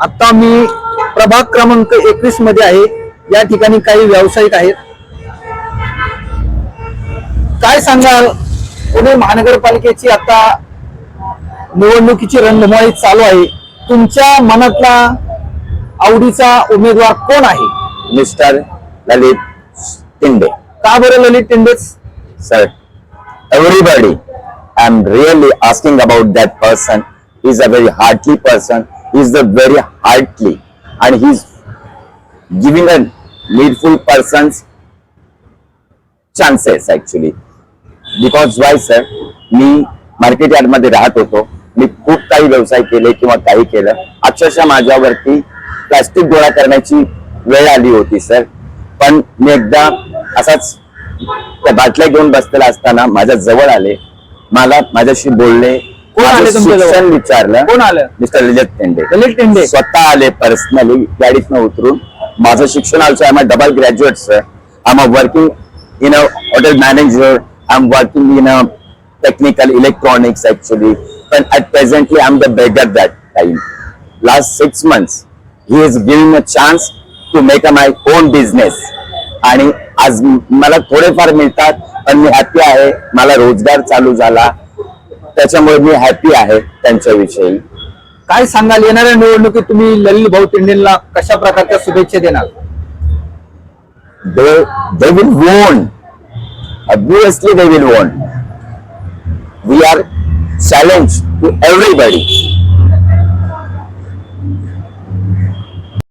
आता मी प्रभाग क्रमांक एकवीसमध्ये आहे. या ठिकाणी काही व्यावसायिक आहेत. काय सांगाल? पुणे महानगरपालिकेची आता निवडणुकीची रणधुमाळी चालू आहे. तुमच्या मनातला आवडीचा उमेदवार कोण आहे? मिस्टर ललित टिंडे. का बरं ललित टेंडेच? Sir everybody i'm really asking about that person. He's a very heartly is the very hardly and he is giving a needful persons chances actually because why sir me market यार्डमध्ये राहत होतो. मी खूप काही व्यवसाय केले किंवा काही केलं. अक्षरशः माझ्यावरती प्लास्टिक गोळा करण्याची वेळ आली होती सर पण मी एकदा असाच त्या बाटल्या घेऊन बसलेला असताना माझ्या जवळ आले. मला माझ्याशी बोलणे कोण आले माझं तुमच्या जवळ? शिक्षण विचारलं. कोण आलं? मिस्टर ललित टेंडे. ललित टेंडे. स्वतः आले पर्सनली गाडीतनं उतरून. माझं शिक्षण also I am double graduate sir I am working in a hotel manager I am working in a technical electronics actually पण at presently I am the beggar that time last six months he is giving a chance to make a my own business आणि आज मला थोडेफार मिळतात पण मी happy आहे. मला रोजगार चालू झाला. त्याच्यामुळे मी हॅपी आहे त्यांच्याविषयी. काय सांगाल? येणाऱ्या निवडणुकीत तुम्ही ललित भाऊ तेंडेंना कशा प्रकारच्या शुभेच्छा देणार? They will won obviously they will won we are challenge to everybody